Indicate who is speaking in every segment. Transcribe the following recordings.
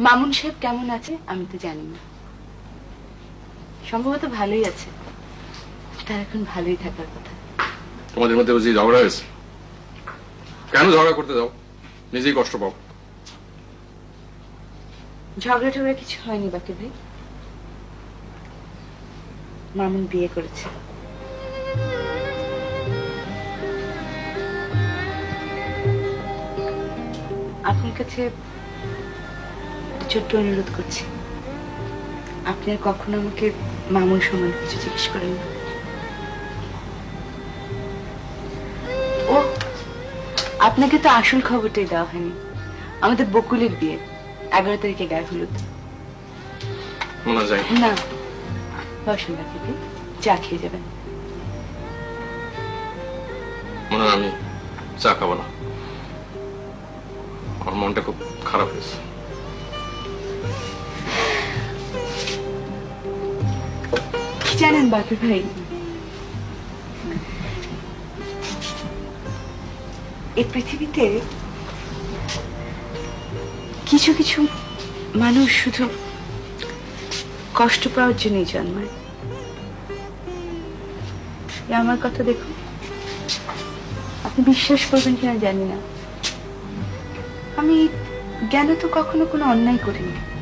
Speaker 1: মামুন সাহেব কেমন আছে? আমি তো জানি না। সম্ভবত ভালোই আছে। তার এখন ভালোই থাকার কথা।
Speaker 2: তোমাদের মধ্যে বুঝি ঝগড়া হয়েছে? কেন ঝগড়া করতে যাও? নিজেই কষ্ট পাও।
Speaker 1: ঝগড়া টগড়া কিছু হয়নি বাকি ভাই। মামুন বিয়ে করেছে। আপনার কাছে ছোট্ট অনুরোধ করছি। আপনি আর কখনো আমাকে মামুন সম্বন্ধে কিছু জিজ্ঞেস করেন না। ও আপনাকে তো আসল খবরটাই দেওয়া হয়নি। আমাদের বকুলের বিয়ে এগারো তারিখে গায়ে হলুদ।
Speaker 2: মনে যায়
Speaker 1: না বসেন বাকিতে চা খেয়ে যাবেন।
Speaker 2: মনে আমি চা খাব না। আমার মনটা খুব খারাপ হয়েছে।
Speaker 1: জানেন বাকি ভাই। এই পৃথিবীতে কিছু কিছু মানুষ শুধু কষ্ট পাওয়ার জন্যই জন্মায়। আমার কথা দেখুন। আপনি বিশ্বাস করবেন কিনা জানি না। আমি জ্ঞান তো কখনো কোনো অন্যায় করিনি।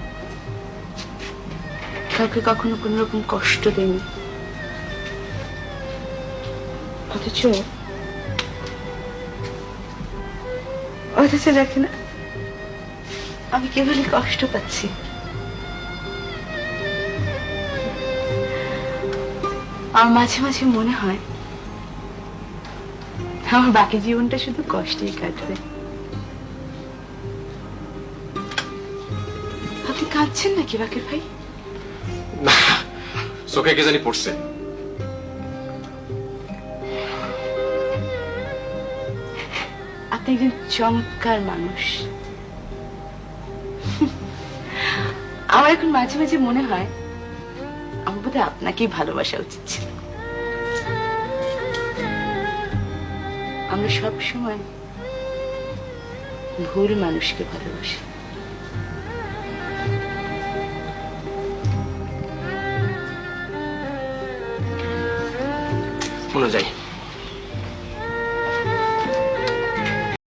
Speaker 1: কাউকে কখনো কোনো রকম কষ্ট দেয়নি অথচ অথচ দেখে না আমি কেবলই কষ্ট পাচ্ছি। আমার মাঝে মাঝে মনে হয়, আমার বাকি জীবনটা শুধু কষ্টেই কাটবে। আপনি কাঁদছেন নাকি বাকির ভাই?
Speaker 2: না, চোখে কে জানি পড়ছে।
Speaker 1: আপনি একজন চমৎকার মানুষ। আমার এখন মাঝে মাঝে মনে হয়, আমার বোধহয় আপনাকেই ভালোবাসা উচিত ছিল। আমরা সব সময় ভুল মানুষকে ভালোবাসি।
Speaker 2: মনে যায়